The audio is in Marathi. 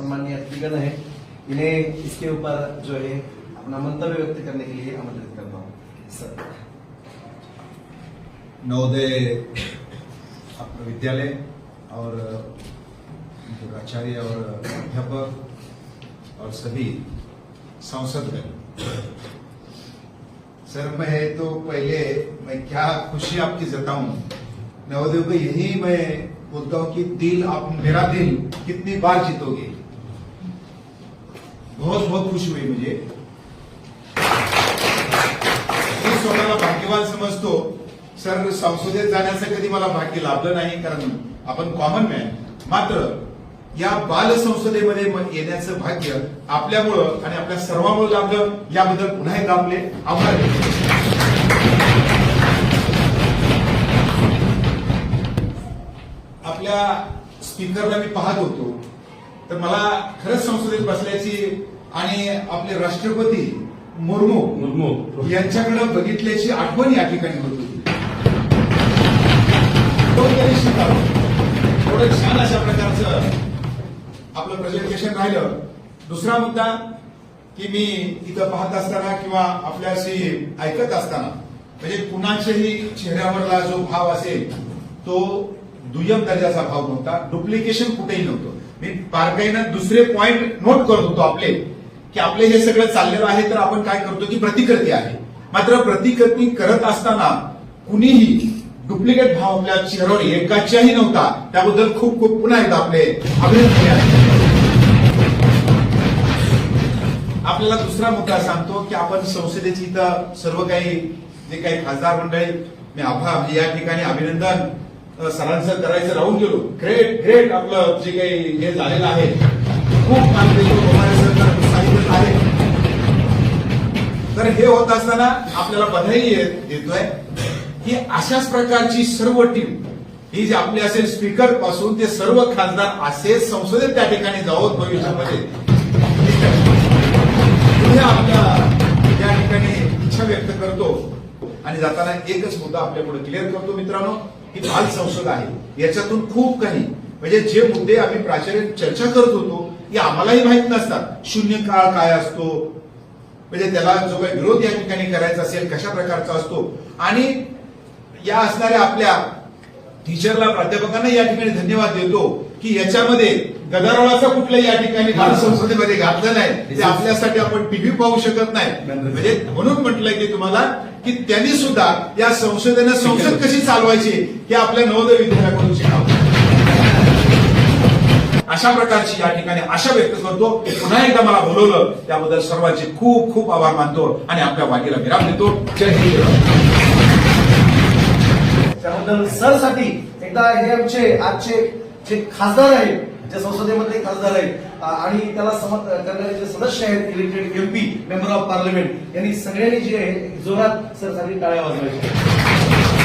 सम्माननीय अतिथिगण है, इन्हें इसके ऊपर जो है अपना मंतव्य व्यक्त करने के लिए आमंत्रित करता हूँ। नवोदय अपना विद्यालय और आचार्य और अध्यापक और सभी सांसदगण। सर, मैं तो पहले, मैं क्या खुशी आपकी जताऊं? नवोदय को यही मैं बोलता हूँ कि दिल आप, मेरा दिल कितनी बार जीतोगे। बहुत बहुत खुशी हुई मुझे। मी स्वतःला भाग्यवान समजतो. सर संसदेत जाण्याचं कधी मला भाग्य लाभलं नाही कारण आपण कॉमन मॅन मात्र या बाल संसदेमध्ये येण्याचं भाग्य आपल्यामुळं आणि आपल्या सर्वांमुळे लाभलं याबद्दल पुन्हा एकदा आपले आभार आपल्या स्पीकरला मी पाहत होतो. तर मला खरंच संसदेत बसल्याची आणि आपले राष्ट्रपती मुर्मू मुर्मू. यांच्याकडे बघितल्याची आठवण या ठिकाणी होत होती. थोडं छान अशा प्रकारचं आपलं प्रेझेंटेशन राहिलं. दुसरा मुद्दा की मी इथं पाहत असताना किंवा आपल्याशी ऐकत असताना म्हणजे कुणाच्याही चेहऱ्यावरला जो भाव असेल तो दुय्यम दर्जाचा भाव नव्हता. डुप्लिकेशन कुठेही नव्हतं. मी बारकाईनं दुसरे पॉइंट नोट करत होतो आपले. की आपले हे सगळं चाललेलं आहे तर आपण काय करतो की प्रतिकृती आहे. मात्र प्रतिकृती करत असताना कुणीही डुप्लिकेट भाव आपल्या चेहऱ्यावर एकाच्याही नव्हता. त्याबद्दल खूप खूप पुन्हा एकदा आपले अभिनंदन आहे. आपल्याला दुसरा मुद्दा सांगतो की आपण संसदेची इथं सर्व काही जे काही खासदार मंडळी मी आभार. या ठिकाणी अभिनंदन सरांचं करायचं राहून गेलो. ग्रेट ग्रेट आपलं जे काही हे झालेलं आहे. खूप तर हे होत असताना आपल्याला बधाई देतोय की अशाच प्रकारची सर्व टीम ही जी आपली असेल स्पीकरपासून ते सर्व खासदार असे संसदेत त्या ठिकाणी जावत भविष्यामध्ये. पुढे आपल्या त्या ठिकाणी इच्छा व्यक्त करतो. आणि जाताना एकच मुद्दा आपल्या पुढे क्लिअर करतो मित्रांनो की बाल संसद आहे. याच्यातून खूप काही. म्हणजे जे मुद्दे आम्ही प्राचार्य चर्चा करत होतो हे आम्हालाही माहीत नसतात. शून्य काळ काय असतो? म्हणजे त्याला जो काही विरोध या ठिकाणी करायचा असेल कशा प्रकारचा असतो आणि या असणाऱ्या आपल्या टीचरला प्राध्यापकांना या ठिकाणी धन्यवाद देतो की याच्यामध्ये गदारोळाचा कुठल्याही या ठिकाणी भारत संसदेमध्ये घातलं नाही. ते आपल्यासाठी आपण टीव्ही पाहू शकत नाही. म्हणजे म्हणून म्हटलंय की तुम्हाला की त्यांनी सुद्धा या संसदेनं संसद कशी चालवायची हे आपल्या नवोदय विद्यालयाकडून शिकावं. अशा प्रकारची या ठिकाणी आशा व्यक्त करतो. पुन्हा एकदा मला बोलवलं त्याबद्दल सर्वांचे खूप खूप आभार मानतो आणि आपल्या वाटेला विराम देतो. जय हिंद. त्याबद्दल सरसाठी एकदा हे आमचे आजचे जे खासदार आहेत जे संसदेमध्ये खासदार आहेत आणि त्याला समर्थ करणारे जे सदस्य आहेत elected MP member of parliament यांनी सगळ्यांनी जे आहे जोरात सरसाठी टाळ्या वाजवायच्या.